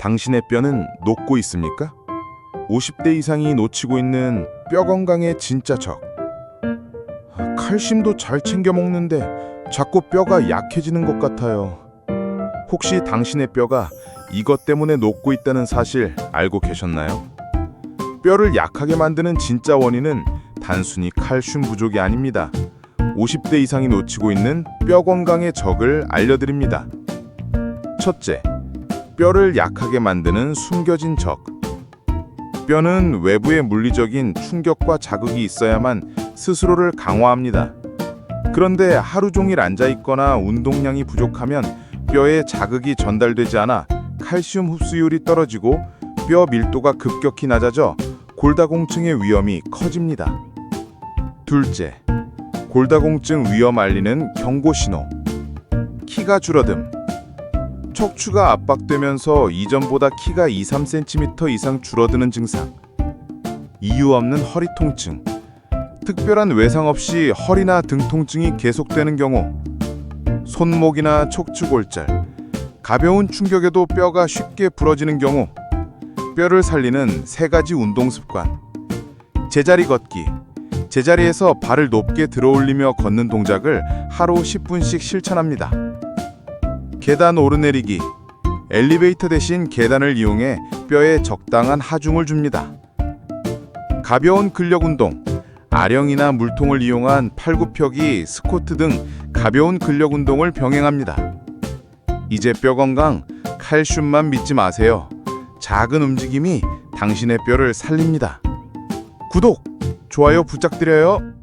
당신의 뼈는 녹고 있습니까? 50대 이상이 놓치고 있는 뼈 건강의 진짜 적. 아, 칼슘도 잘 챙겨 먹는데 자꾸 뼈가 약해지는 것 같아요. 혹시 당신의 뼈가 이것 때문에 녹고 있다는 사실 알고 계셨나요? 뼈를 약하게 만드는 진짜 원인은 단순히 칼슘 부족이 아닙니다. 50대 이상이 놓치고 있는 뼈 건강의 적을 알려드립니다. 첫째, 뼈를 약하게 만드는 숨겨진 적. 뼈는 외부의 물리적인 충격과 자극이 있어야만 스스로를 강화합니다. 그런데 하루 종일 앉아 있거나 운동량이 부족하면 뼈에 자극이 전달되지 않아 칼슘 흡수율이 떨어지고 뼈 밀도가 급격히 낮아져 골다공증의 위험이 커집니다. 둘째, 골다공증 위험 알리는 경고 신호. 키가 줄어듦. 척추가 압박되면서 이전보다 키가 2, 3cm 이상 줄어드는 증상. 이유 없는 허리 통증. 특별한 외상 없이 허리나 등 통증이 계속되는 경우. 손목이나 척추 골절. 가벼운 충격에도 뼈가 쉽게 부러지는 경우. 뼈를 살리는 세 가지 운동 습관. 제자리 걷기. 제자리에서 발을 높게 들어 올리며 걷는 동작을 하루 10분씩 실천합니다. 계단 오르내리기. 엘리베이터 대신 계단을 이용해 뼈에 적당한 하중을 줍니다. 가벼운 근력 운동. 아령이나 물통을 이용한 팔굽혀기, 스쿼트 등 가벼운 근력 운동을 병행합니다. 이제 뼈 건강, 칼슘만 믿지 마세요. 작은 움직임이 당신의 뼈를 살립니다. 구독, 좋아요 부탁드려요.